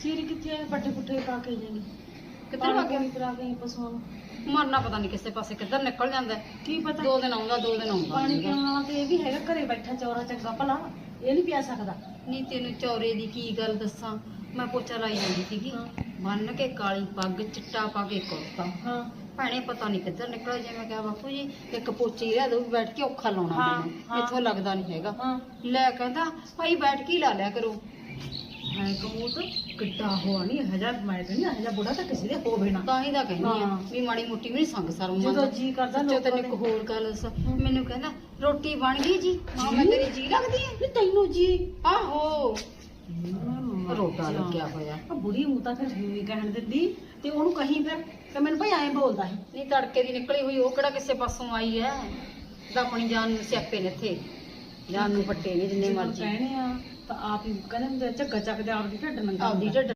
ਸੀਰੀ ਕਿੱਥੇ ਆ? ਪੱਠੇ ਪੁੱਠੇ ਪਾ ਕੇ ਜਾਏਗੀ ਕਿੱਧਰ ਗਿਆ ਪਾਣੀ ਕਰਾ ਕੇ ਪਸ਼ੂਆਂ ਨੂੰ। ਮਰਨਾ ਪਤਾ ਨਹੀਂ ਕਿਸੇ ਪਾਸੇ ਕਿੱਧਰ ਨਿਕਲ ਜਾਂਦਾ ਹੈ। ਕੀ ਪਤਾ? ਦੋ ਦਿਨ ਆਉਂਦਾ ਦੋ ਦਿਨ ਆਉਂਦਾ ਪਾਣੀ ਨੀ। ਪੀਣ ਵਾਲਾ ਤੇ ਇਹ ਵੀ ਹੈਗਾ ਘਰੇ ਬੈਠਾ ਚੌਰਾ ਚੰਗਾ ਭਲਾ ਇਹ ਨਹੀਂ ਪਿਆ ਸਕਦਾ। ਨਹੀਂ ਤੈਨੂੰ ਚੌਰੇ ਦੀ ਕੀ ਗੱਲ ਦੱਸਾਂ? ਮੈਂ ਪੋਚਾ ਲਾਈ ਜਾਂਦੀ ਸੀਗੀ। ਬੰਨ ਕੇ ਕਾਲੀ ਪੱਗ ਚਿੱਟਾ ਪਾ ਕੇ ਕੁੜਤਾ। ਹਾਂ। ਭੈਣੇ ਪਤਾ ਨਹੀਂ ਕਿੱਧਰ ਨਿਕਲਿਆ ਜਿਵੇਂ ਕਿਹਾ ਬਾਪੂ ਜੀ ਇੱਕ ਪੋਚੀ ਰਹਿ ਦੋ ਬੈਠ ਕੇ ਔਖਾ ਲਾਉਣਾ ਹਾਂ, ਮੈਨੂੰ ਹਾਂ। ਇੱਥੋਂ ਲੱਗਦਾ ਨਹੀਂ ਹੈਗਾ। ਹਾਂ। ਲੈ ਕਹਿੰਦਾ ਭਾਈ ਬੈਠ ਕੇ ਹੀ ਲਾ ਲਿਆ ਕਰੋ। ਮੈਂ ਕਹੂੰ ਤਾਂ ਕਿੱਡਾ ਹੋਆ ਨਹੀਂ ਹਜ਼ਾਰ ਮੈਂ ਕਹਿੰਦੀ ਹਜ਼ਾਰ ਬੁੜਾ ਤਾਂ ਕਿਸੇ ਦੇ ਹੋਵੇ ਨਾ। ਤਾਂ ਹੀ ਤਾਂ ਕਹਿੰਦੀ ਆ ਹਾਂ। ਵੀ ਮਾੜੀ ਮੋਟੀ ਵੀ ਨੀ ਸੰਗ ਸਰਮ ਜਦੋਂ ਜੀ ਕਰਦਾ ਸੱਚੋ ਲੋਕਾਂ ਤੈਨੂੰ ਇੱਕ ਨੇ ਹੋਰ ਗੱਲ ਦੱਸਾਂ। ਮੈਨੂੰ ਕਹਿੰਦਾ ਰੋਟੀ ਬਣ ਗਈ ਜੀ? ਹਾਂ ਮੈਂ ਜੀ? ਤੇਰੀ ਜੀ ਲੱਗਦੀ ਹੈ। ਨਹੀਂ ਤੈਨੂੰ ਜੀ? ਆਹੋ। ਰੋਟਾ ਅੱਛਾ। ਲੱਗਿਆ ਹੋਇਆ। ਆ ਬੁੜੀ ਨੂੰ ਤਾਂ ਫਿਰ ਨਹੀਂ ਕਹਿਣ ਦਿੰਦੀ ਤੇ ਉਹਨੂੰ ਕਹੀਂ ਫਿਰ ਤੇ ਮੈਨੂੰ ਭਾਈ ਐਂ ਬੋਲਦਾ ਸੀ। ਨਹੀਂ ਤੜਕੇ ਦੀ ਨਿਕਲੀ ਹੋਈ ਉਹ ਕਿਹੜਾ ਕਿਸੇ ਪਾਸੋਂ ਆਈ ਹੈ? ਦਾ ਆਪਣੀ ਜਾਨ ਨੂੰ ਸਿਆਪੇ ਨੇ ਇੱਥੇ। ਜਾਨ ਨੂੰ ਪੱਟੇ ਨਹੀਂ ਜਿੰਨੇ ਜਦੋਂ ਮਰਜ਼ੀ। ਕਹਿਣੇ ਆ ਤਾਂ ਆਪ ਹੀ ਕਹਿੰਦੇ ਹੁੰਦੇ ਆ, ਝੱਗਾ ਚੱਕਦੇ ਆਪਦੀ ਢੱਡ ਨੰਗਾ ਆਪਦੀ ਹੁੰਦਾ। ਢਿੱਡ